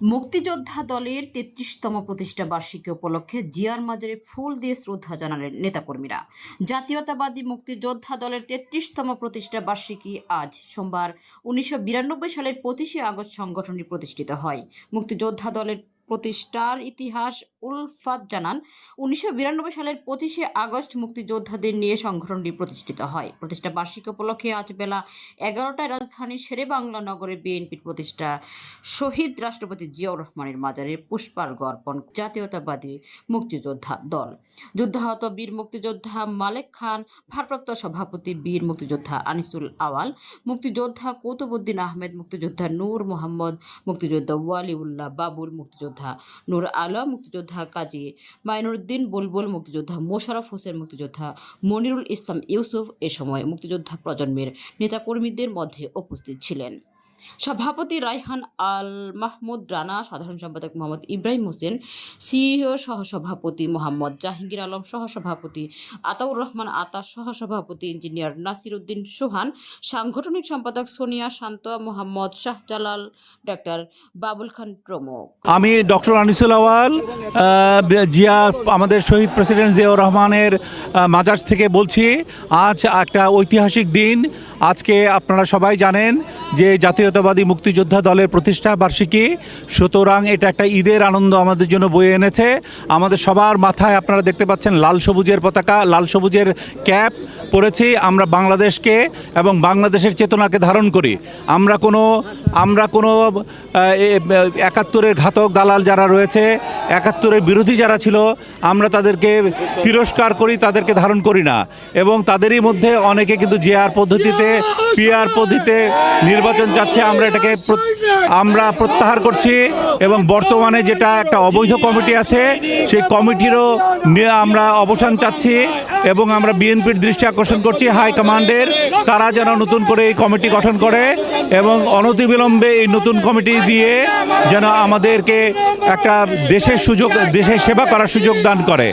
মুক্তিযোদ্ধা দলের তেত্রিশতম প্রতিষ্ঠা বার্ষিকী উপলক্ষে জিয়ার মাজারে ফুল দিয়ে শ্রদ্ধা জানালেন নেতাকর্মীরা। জাতীয়তাবাদী মুক্তিযোদ্ধা দলের তেত্রিশতম প্রতিষ্ঠা বার্ষিকী আজ সোমবার উনিশশো বিরানব্বই সালের পঁচিশে আগস্ট সংগঠনটি প্রতিষ্ঠিত হয়। মুক্তিযোদ্ধা দলের প্রতিষ্ঠার ইতিহাস উলফাত জানান, উনিশশো বিরানব্বই সালের পঁচিশে আগস্ট মুক্তিযোদ্ধাদের নিয়ে সংগঠনটি প্রতিষ্ঠিত হয়। প্রতিষ্ঠা বার্ষিক উপলক্ষে আজ বেলা এগারোটায় রাজধানীর শেরেবাংলা নগরে বিএনপির প্রতিষ্ঠা শহীদ রাষ্ট্রপতি জিয়াউর রহমানের মাজারে পুষ্পার্ঘ অর্পণ জাতীয়তাবাদী মুক্তিযোদ্ধা দল। যুদ্ধাহত বীর মুক্তিযোদ্ধা মালেক খান, ভারপ্রাপ্ত সভাপতি বীর মুক্তিযোদ্ধা আনিসুল আওয়াল, মুক্তিযোদ্ধা কৌতুবুদ্দিন আহমেদ, মুক্তিযোদ্ধা নূর মোহাম্মদ, মুক্তিযোদ্ধা ওয়ালিউল্লাহ বাবুল, মুক্তিযোদ্ধা নূর আলম মুক্তিযোদ্ধা কাজী মাইনুরুদ্দিন বুলবুল মুক্তিযোদ্ধা মোশারফ হোসেন মুক্তিযোদ্ধা মনিরুল ইসলাম ইউসুফ এ সময় মুক্তিযোদ্ধা প্রজন্মের নেতাকর্মীদের মধ্যে উপস্থিত ছিলেন। সভাপতি রায়হান আল মাহমুদ রানা, সাধারণ সম্পাদক মোহাম্মদ ইব্রাহিম হোসেন, সিইও সহসভাপতি মোহাম্মদ জাহাঙ্গীর আলম, সহসভাপতি আতাউর রহমান আতা, সহসভাপতি ইঞ্জিনিয়ার নাসির উদ্দিন সোহান, সাংগঠনিক সম্পাদক সোনিয়া শান্ত, মোহাম্মদ শাহজালাল, ডাক্তার বাবুল খান প্রমুখ। আমি ডক্টর আনিসুল আওয়াল জিয়া আমাদের শহীদ প্রেসিডেন্ট জিয়াউর রহমানের মাজার থেকে বলছি, আজ একটা ঐতিহাসিক দিন। আজকে আপনারা সবাই জানেন যে জাতীয়তাবাদী মুক্তিযোদ্ধা দলের প্রতিষ্ঠা বার্ষিকী। সুতরাং এটা একটা ঈদের আনন্দ আমাদের জন্য বয়ে এনেছে। আমাদের সবার মাথায় আপনারা দেখতে পাচ্ছেন লাল সবুজের পতাকা, লাল সবুজের ক্যাপ পরেছি আমরা বাংলাদেশকে এবং বাংলাদেশের চেতনাকে ধারণ করি। আমরা কোনো আমরা কোনো একাত্তরের ঘাতক দালাল যারা রয়েছে, একাত্তরের বিরোধী যারা ছিল, আমরা তাদেরকে তিরস্কার করি, তাদেরকে ধারণ করি না। এবং তাদেরই মধ্যে অনেকে কিন্তু জেআর পদ্ধতিতে পিআর পদ্ধতিতে নির্বাচন চাচ্ছে আমরা এটাকে আমরা প্রত্যাহার করছি এবং বর্তমানে যেটা একটা অবৈধ কমিটি আছে, সেই কমিটিরও আমরা অবসান চাচ্ছি এবং আমরা বিএনপির দৃষ্টি আকর্ষণ করছি হাইকমান্ডের তারা যেন নতুন করে এই কমিটি গঠন করে এবং অনতিবিলম্বে এই নতুন কমিটি দিয়ে যেন আমাদেরকে একটা দেশের সুযোগ, দেশের সেবা করার সুযোগ দান করে।